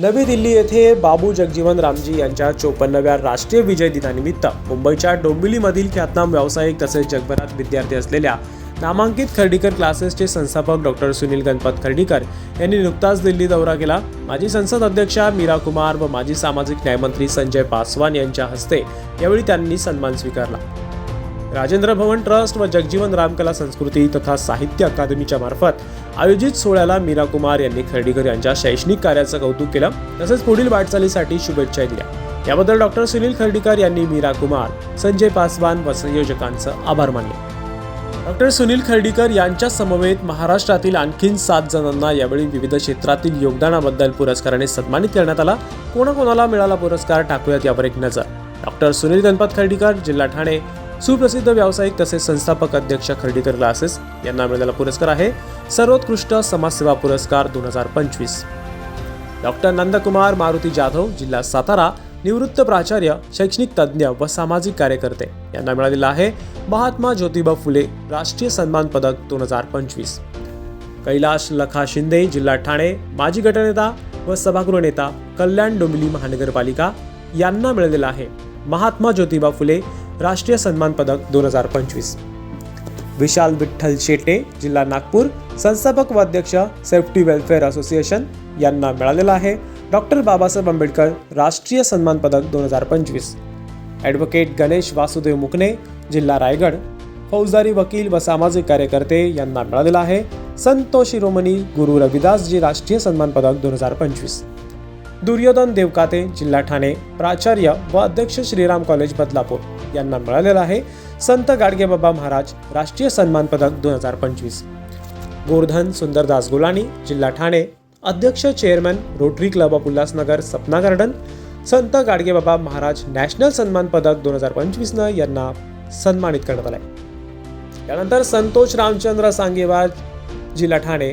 नवी दिल्ली येथे बाबू जगजीवन रामजी यांच्या चोपन्नव्या राष्ट्रीय विजय दिनानिमित्त मुंबईच्या डोंबिवलीमधील ख्यातनाम व्यावसायिक तसेच जगभरात विद्यार्थी असलेल्या नामांकित खर्डीकर क्लासेसचे संस्थापक डॉक्टर सुनील गणपत खर्डीकर यांनी नुकताच दिल्ली दौरा केला. माजी संसद अध्यक्षा मीरा कुमार व माजी सामाजिक न्यायमंत्री संजय पासवान यांच्या हस्ते यावेळी त्यांनी सन्मान स्वीकारला. राजेंद्र भवन ट्रस्ट व जगजीवन रामकला संस्कृती तथा साहित्य अकादमीच्या मार्फत आयोजित सोहळ्याला मीरा कुमार यांनी खर्डीकर यांच्या शैक्षणिक कार्याचं कौतुक केलं. तसेच पुढील वाटचालीसाठी शुभेच्छा दिल्या. याबद्दल डॉक्टर सुनील खर्डीकर यांनी मीरा कुमार संजय पासवान व संयोजकांचं आभार मानले. डॉक्टर सुनील खर्डीकर यांच्या समवेत महाराष्ट्रातील आणखीन सात जणांना यावेळी विविध क्षेत्रातील योगदानाबद्दल पुरस्काराने सन्मानित करण्यात आला. कोणाकोणाला मिळाला पुरस्कार टाकूयात यावर एक नजर. डॉक्टर सुनील गणपत खर्डीकर जिल्हा ठाणे सुप्रसिद्ध व्यावसायिक तसेच संस्थापक अध्यक्ष खर्डीकर क्लासेस यांना मिळालेला पुरस्कार आहे सर्वोत्कृष्ट समाजसेवा पुरस्कार दोन हजार पंचवीस. डॉक्टर नंदकुमार मारुती जाधव जिल्हा सातारा निवृत्त प्राचार्य शैक्षणिक तज्ज्ञ व सामाजिक कार्यकर्ते यांना मिळालेला आहे महात्मा ज्योतिबा फुले राष्ट्रीय सन्मान पदक दोन हजार पंचवीस. कैलाश लखा शिंदे जिल्हा ठाणे माजी गटनेता व सभागृह नेता कल्याण डोंबिवली महानगरपालिका यांना मिळालेला आहे महात्मा ज्योतिबा फुले राष्ट्रीय सन्मान पदक दोन हजार पंचवीस. विशाल विठ्ठल शेटे जिल्हा नागपूर संस्थापक व अध्यक्ष सेफ्टी वेलफेअर असोसिएशन यांना मिळालेला आहे. डॉक्टर बाबासाहेब आंबेडकर राष्ट्रीय सन्मान पदक दोन हजार पंचवीस. ॲडव्होकेट गणेश वासुदेव मुकणे जिल्हा रायगड. फौजदारी वकील व सामाजिक कार्यकर्ते यांना मिळालेला आहे. संतोष शिरोमणी गुरु रविदासजी राष्ट्रीय सन्मान पदक दोन हजार पंचवीस. दुर्योधन देवकाते जिल्हा ठाणे प्राचार्य व अध्यक्ष श्रीराम कॉलेज बदलापूर. यांना मिळालेला आहे. संत गाडगेबाबा महाराज राष्ट्रीय सन्मान पदक दोन हजार पंचवीस. गोवर्धन सुंदरदास गुलानी जिल्हा ठाणे. अध्यक्ष chairman Rotary club of Ulhasnagar Sapna garden. Sant Gadgebaba Maharaj national सन्मान पदक दोन हजार पंचवीसनं यांना सन्मानित करण्यात आलं त्यानंतर संतोष रामचंद्र सांगेवार जिल्हा ठाणे.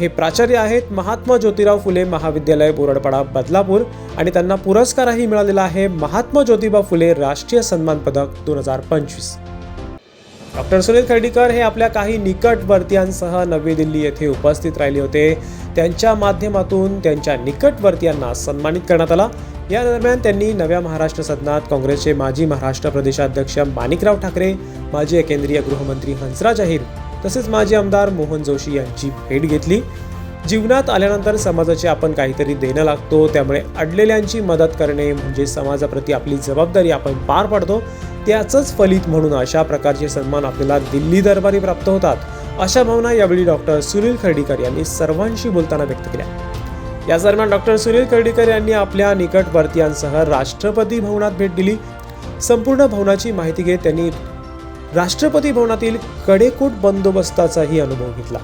हे प्राचार्य आहेत महात्मा ज्योतिराव फुले महाविद्यालय बोरडपाडा बदलापूर आणि त्यांना पुरस्कारही मिळालेला आहे महात्मा ज्योतिबा फुले राष्ट्रीय सन्मान पदक दोन हजार पंचवीस. डॉक्टर सुनील खर्डीकर हे आपल्या काही निकटवर्तीयांसह नवी दिल्ली येथे उपस्थित राहिले होते. त्यांच्या माध्यमातून त्यांच्या निकटवर्तीयांना सन्मानित करण्यात आला. या दरम्यान त्यांनी नव्या महाराष्ट्र सदनात काँग्रेसचे माजी महाराष्ट्र प्रदेशाध्यक्ष माणिकराव ठाकरे माजी केंद्रीय गृहमंत्री हंसराज अहिर तसेच माजी आमदार मोहन जोशी यांची भेट घेतली. जीवनात आल्यानंतर समाजाचे आपण काहीतरी देणं लागतो त्यामुळे अडलेल्यांची मदत करणे म्हणजे समाजाप्रती आपली जबाबदारी आपण पार पाडतो. त्याचंच फलित म्हणून अशा प्रकारचे सन्मान आपल्याला दिल्ली दरबारी प्राप्त होतात. अशा भावना यावेळी डॉक्टर सुनील खर्डीकर यांनी सर्वांशी बोलताना व्यक्त केल्या. या दरम्यान डॉक्टर सुनील खर्डीकर यांनी आपल्या निकटवर्तीयांसह राष्ट्रपती भवनात भेट दिली. संपूर्ण भवनाची माहिती घेत त्यांनी राष्ट्रपती भवनातील कडेकोट बंदोबस्ताचाही अनुभव घेतला.